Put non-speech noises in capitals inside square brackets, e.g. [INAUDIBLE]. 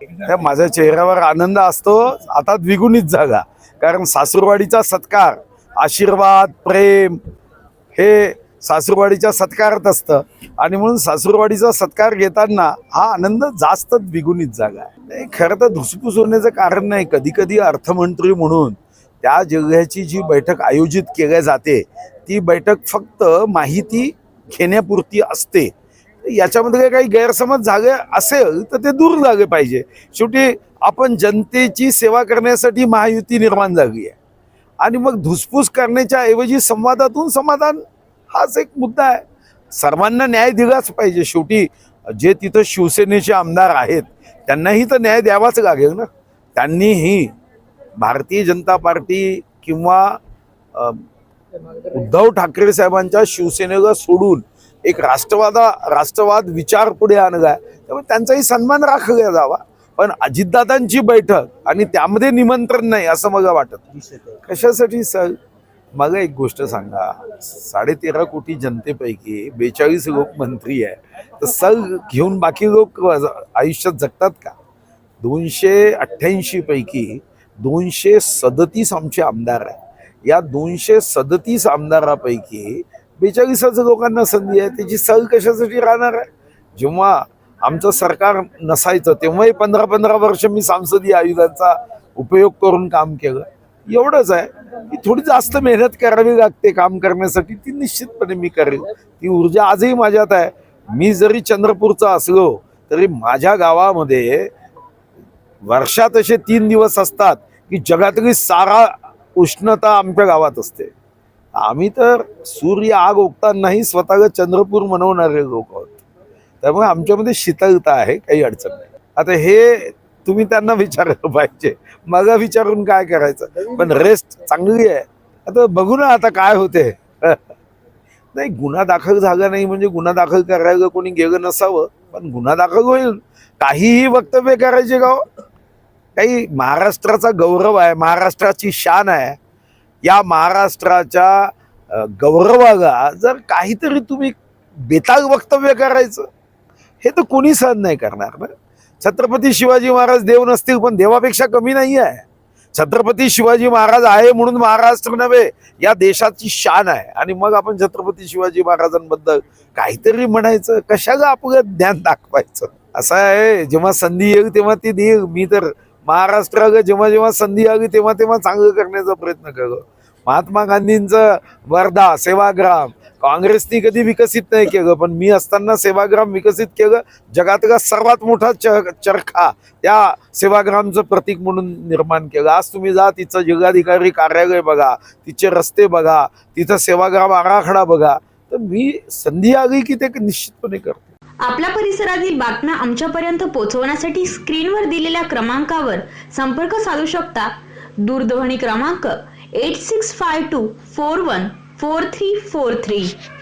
त्या माझ्या चेहऱ्यावर आनंद असतो आता द्विगुणित जागा कारण सासूरवाडीचा सत्कार आशीर्वाद प्रेम हे सासूरवाडीच्या सत्कारात असतं. आणि म्हणून सासूरवाडीचा सत्कार घेताना हा आनंद जास्त द्विगुणित जागा आहे. नाही, खरं तर धुसफूस होण्याचं कारण नाही. कधी कधी अर्थमंत्री म्हणून त्या जिल्ह्याची जी बैठक आयोजित केल्या जाते ती बैठक फक्त माहिती घेण्यापुरती असते. याच्यामध्ये काही गैरसमज झाले असेल तर ते दूर झाले पाहिजे. शेवटी आपण जनतेची सेवा करण्यासाठी महायुती निर्माण झाली आहे. आणि मग धुसफूस करण्याच्या ऐवजी संवादातून समाधान हाच एक मुद्दा आहे. सर्वांना न्याय दिलाच पाहिजे. शेवटी जे तिथं शिवसेनेचे आमदार आहेत त्यांनाही तर न्याय द्यावाच लागेल ना? त्यांनीही भारतीय जनता पार्टी किंवा उद्धव ठाकरे साहेबांच्या शिवसेनेला सोडून एक राष्ट्रवादा राष्ट्रवाद विचार पुढे आणलाय त्यामुळे त्यांचाही सन्मान राखला जावा. पण अजितदादांची बैठक आणि त्यामध्ये निमंत्रण नाही असं मला वाटत. कशासाठी सर? मला एक गोष्ट सांगा. साडेतेरा कोटी जनतेपैकी बेचाळीस लोक मंत्री आहे. तर सर घेऊन बाकी लोक आयुष्यात जगतात का? दोनशे अठ्ठ्याऐंशी पैकी दोनशे सदतीस आमचे आमदार आहे या दोनशे सदतीस आमदारापैकी बेचाळीसाचं लोकांना संधी आहे. त्याची सह कशासाठी राहणार आहे? जेव्हा आमचं सरकार नसायचं तेव्हाही पंधरा पंधरा वर्ष मी सांसदीय आयुधांचा उपयोग करून काम केलं. एवढंच आहे. की थोडी जास्त मेहनत करावी लागते काम करण्यासाठी. ती निश्चितपणे मी करेल. ती ऊर्जा आजही माझ्यात आहे. मी जरी चंद्रपूरचा असलो तरी माझ्या गावामध्ये वर्षात असे तीन दिवस असतात की जगातली सारा उष्णता आमच्या गावात असते. आम्ही तर सूर्य आग ओकतानाही स्वतः चंद्रपूर मनवणारे लोक आहोत. त्यामुळे आमच्यामध्ये शीतलता आहे काही अडचण नाही. आता हे तुम्ही त्यांना विचारायला पाहिजे. मला विचारून काय करायचं? पण रेस्ट चांगली आहे. आता बघू ना आता काय होते. [LAUGHS] नाही गुन्हा दाखल झाला नाही म्हणजे गुन्हा दाखल करायला कोणी गेलं नसावं. पण गुन्हा दाखल होईल. काहीही वक्तव्य करायचे गाव हो? काही महाराष्ट्राचा गौरव आहे महाराष्ट्राची शान आहे. या महाराष्ट्राच्या गौरवाला जर काहीतरी तुम्ही बेताल वक्तव्य करायचं हे तर कोणी सहन नाही करणार ना. छत्रपती शिवाजी महाराज देव नसतील पण देवापेक्षा कमी नाही आहे. छत्रपती शिवाजी महाराज आहे म्हणून महाराष्ट्र नव्हे या देशाची शान आहे. आणि मग आपण छत्रपती शिवाजी महाराजांबद्दल काहीतरी म्हणायचं कशाला आपलं ज्ञान दाखवायचं? असं आहे जेव्हा संधी येईल तेव्हा ती देईल. मी तर महाराष्ट्राला जेव्हा जेव्हा संधी आली तेव्हा तेव्हा चांगलं करण्याचा प्रयत्न केलं महात्मा गांधींचं वर्धा सेवाग्राम. काँग्रेसनी कधी विकसित नाही केलं पण मी असताना सेवाग्राम विकसित केलं. जगातला सर्वात मोठा च चरखा त्या सेवाग्रामचं प्रतीक म्हणून निर्माण केलं. आज तुम्ही जा तिचं जिल्हाधिकारी कार्यालय बघा तिचे रस्ते बघा तिथं सेवाग्राम आराखडा बघा. तर मी संधी आली की ते निश्चितपणे करतो. आपल्या परिसरातील बातम्या आमच्यापर्यंत पोहोचवण्यासाठी स्क्रीनवर दिलेल्या क्रमांकावर संपर्क साधू शकता. दूरध्वनी क्रमांक 8652 414343.